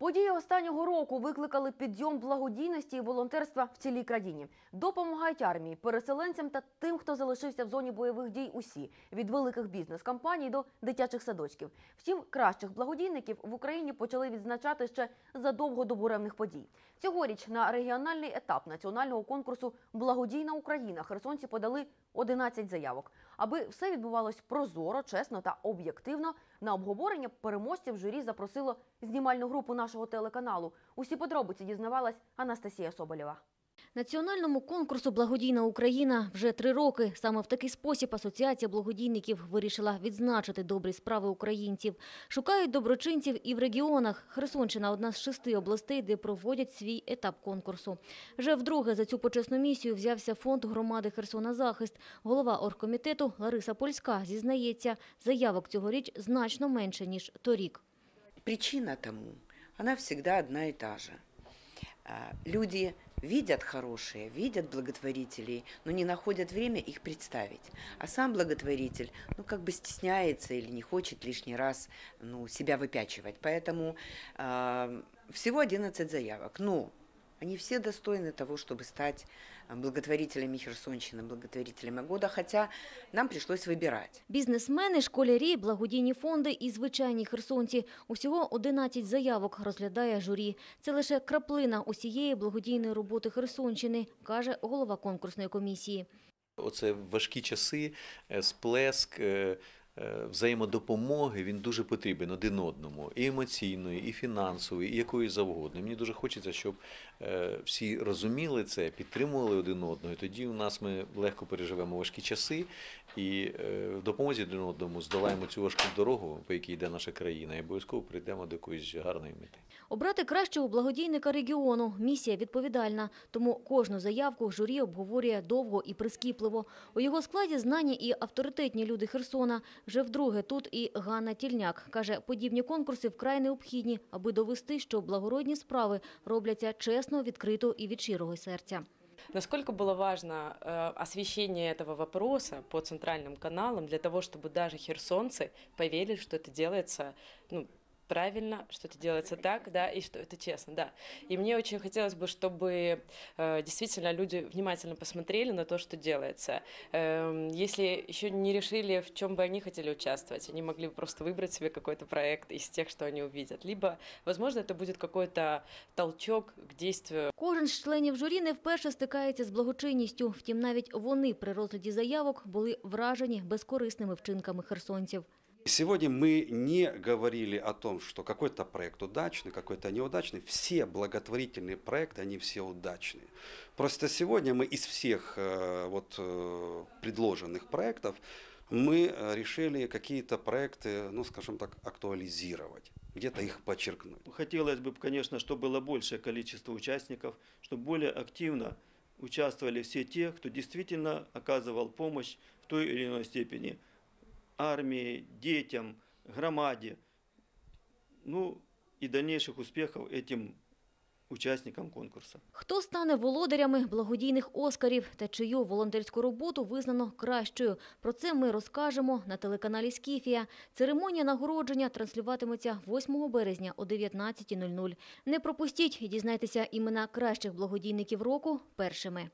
Події останнього року викликали підйом благодійності і волонтерства в цілій країні. Допомагають армії, переселенцям та тим, хто залишився в зоні бойових дій. Усі від великих бізнес-компаній до дитячих садочків. Втім, кращих благодійників в Україні почали відзначати ще задовго до буремних подій. Цьогоріч на регіональний етап національного конкурсу Благодійна Україна херсонці подали 11 заявок. Аби все відбувалось прозоро, чесно та об'єктивно, на обговорення переможців журі запросило знімальну групу нашого телеканалу. Усі подробиці дізнавалась Анастасія Соболєва. Національному конкурсу Благодійна Україна вже три роки. Саме в такий спосіб Асоціація благодійників вирішила відзначити добрі справи українців. Шукають доброчинців і в регіонах. Херсонщина – одна з шести областей, де проводять свій етап конкурсу. Вже вдруге за цю почесну місію взявся фонд громади Херсона Захист. Голова оргкомітету Лариса Польська зізнається, заявок цьогоріч значно менше, ніж торік. Причина тому, она всегда одна и та же. А, Люди видят хорошие, видят благотворителей, но не находят время их представить. А сам благотворитель, ну, как бы стесняется или не хочет лишний раз ну, себя выпячивать. Поэтому а, всего 11 заявок. Но они все достойны того, чтобы стать а, благотворителями Херсонщины, благотворителями года, хотя нам пришлось выбирать. Бізнесмени, школярі, благодійні фонди і звичайні херсонці. Усього 11 заявок розглядає журі. Це лише краплина усієї благодійної роботи Херсонщини, каже голова конкурсної комісії. Оце важкі часи, е, сплеск е, е, взаємодопомоги, він дуже потрібен один одному. І емоційної, і фінансової, і якої завгодно. Мені дуже хочеться, щоб е, всі розуміли це, підтримували один одного. Тоді у нас ми легко переживемо важкі часи і е, в допомозі один одному здолаємо цю важку дорогу, по якій йде наша країна, і обов'язково прийдемо до якоїсь гарної мети. Обрати кращого благодійника регіону – місія відповідальна. Тому кожну заявку журі обговорює довго і прискіпливо. У його складі знані і авторитетні люди Херсона. Вже вдруге тут і Ганна Тільняк. Каже, подібні конкурси вкрай необхідні, аби довести, що благородні справи робляться чесно, відкрито і від щирого серця. Насколько было важно э, освещение этого вопроса по центральным каналам для того, чтобы даже херсонцы поверили, что это делается ну, правильно, что это делается так, да, и что это честно, да. И мне очень хотелось бы, чтобы э, действительно люди внимательно посмотрели на то, что делается. Эм, если еще не решили, в чем бы они хотели участвовать, они могли бы просто выбрать себе какой-то проект из тех, что они увидят. Либо, возможно, это будет какой-то толчок к действию Кожен з членів журі не вперше стикається з благочинністю. Втім, навіть вони при розгляді заявок були вражені безкорисними вчинками херсонців. Сегодня мы не говорили о том, что какой-то проект удачный, какой-то неудачный. Все благотворительные проекты, они все удачные. Просто сегодня мы из всех э, вот, э, предложенных проектов мы э, решили какие-то проекты, ну, скажем так, актуализировать, где-то их подчеркнуть. Хотелось бы, конечно, чтобы было большее количество участников, чтобы более активно участвовали все те, кто действительно оказывал помощь в той или иной степени армии, детям, громаде. Ну и дальнейших успехов этим участникам конкурса. Хто стане володарями благодійних Оскарів та чию волонтерську роботу визнано кращою? Про це ми розкажемо на телеканалі «Скіфія». Церемонія нагородження транслюватиметься 8 березня о 19.00. Не пропустіть і дізнайтеся імена кращих благодійників року першими.